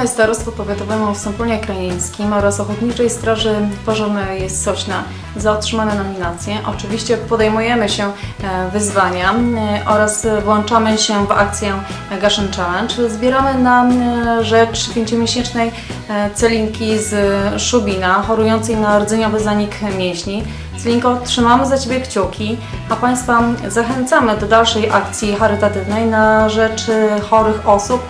Dziękujemy Starostwu Powiatowemu w Sępólnie Krajeńskim oraz Ochotniczej Straży Pożarnej z Sośna za otrzymane nominacje. Oczywiście podejmujemy się e, wyzwania e, oraz włączamy się w akcję Gaszyn Challenge. Zbieramy na e, rzecz pięciomiesięcznej e, Celinki z Szubina, chorującej na rdzeniowy zanik mięśni. Celinko, trzymamy za Ciebie kciuki, a Państwa zachęcamy do dalszej akcji charytatywnej na rzecz chorych osób,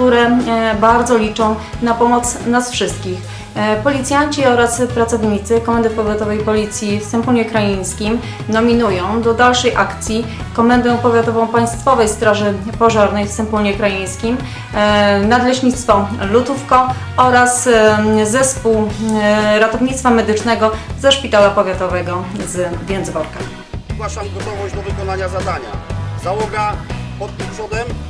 które e, bardzo liczą na pomoc nas wszystkich. E, Policjanci oraz pracownicy Komendy Powiatowej Policji w Sępólnie Krajeńskim nominują do dalszej akcji Komendę Powiatową Państwowej Straży Pożarnej w Sępólnie Krajeńskim, e, Nadleśnictwo Lutówko oraz Zespół Ratownictwa Medycznego ze Szpitala Powiatowego z Więcworka. Zgłaszam gotowość do wykonania zadania. Załoga pod przodem.